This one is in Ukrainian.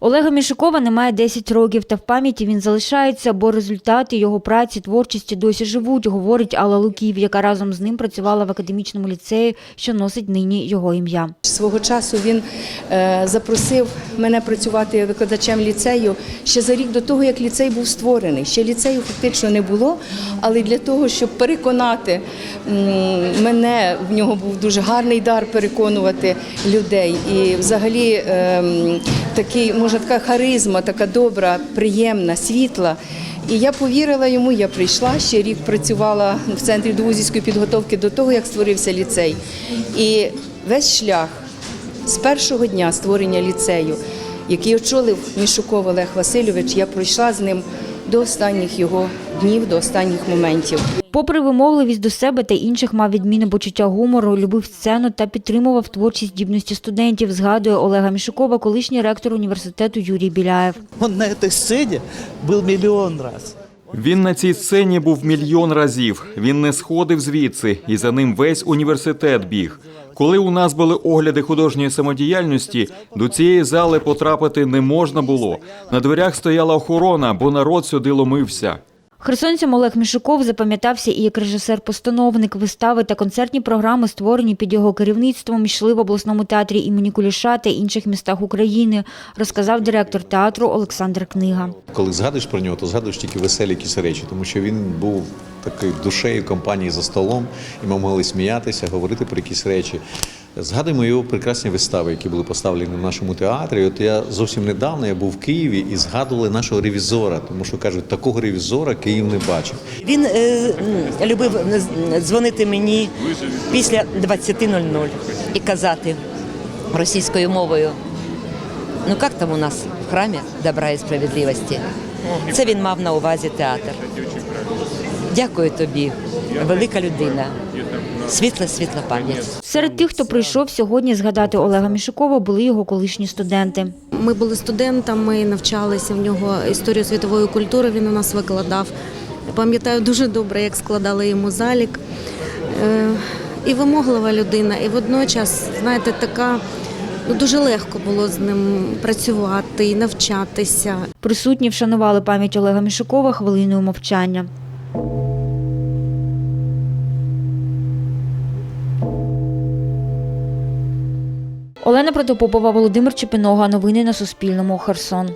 Олега Мішукова немає 10 років, та в пам'яті він залишається, бо результати його праці, творчості досі живуть, говорить Алла Луків, яка разом з ним працювала в академічному ліцеї, що носить нині його ім'я. Свого часу він е, запросив мене працювати викладачем ліцею ще за рік до того, як ліцей був створений. Ще ліцею фактично не було, але для того, щоб переконати мене, в нього був дуже гарний дар переконувати людей. І взагалі ем, такий, може, така харизма, така добра, приємна, світла. І я повірила йому, я прийшла, ще рік працювала в центрі довузівської підготовки до того, як створився ліцей. І весь шлях з першого дня створення ліцею, який очолив Мішуков Олег Васильович, я пройшла з ним до останніх його днів, до останніх моментів. Попри вимогливість до себе та інших мав відмінне почуття гумору, любив сцену та підтримував творчі здібності студентів, згадує Олега Мішукова, колишній ректор університету Юрій Біляєв. Он на этой сцене был мільйон раз. Він на цій сцені був мільйон разів. Він не сходив звідси, і за ним весь університет біг. Коли у нас були огляди художньої самодіяльності, до цієї зали потрапити не можна було. На дверях стояла охорона, бо народ сюди ломився. Херсонцям Олег Мішуков запам'ятався і як режисер-постановник вистави та концертні програми, створені під його керівництвом, йшли в обласному театрі імені Куліша та інших містах України, розказав директор театру Олександр Книга. Коли згадуєш про нього, то згадуєш тільки веселі якісь речі, тому що він був такою душею компанії за столом, і ми могли сміятися, говорити про якісь речі. Згадуємо його прекрасні вистави, які були поставлені в нашому театрі. От я зовсім недавно я був в Києві і згадували нашого ревізора, тому що кажуть, такого ревізора Київ не бачив. Він е, любив дзвонити мені після 20.00 і казати російською мовою. Ну як там у нас в храмі добра і справедливості? Це він мав на увазі театр. Дякую тобі, велика людина. Світла, світла пам'ять. Серед тих, хто прийшов сьогодні згадати Олега Мішукова, були його колишні студенти. Ми були студентами, навчалися в нього історію світової культури. Він у нас викладав. Пам'ятаю дуже добре, як складали йому залік. Е, І вимоглива людина, і водночас, знаєте, така ну, дуже легко було з ним працювати і навчатися. Присутні вшанували пам'ять Олега Мішукова хвилиною мовчання. Олена Протопопова, Володимир Чепинога. Новини на Суспільному. Херсон.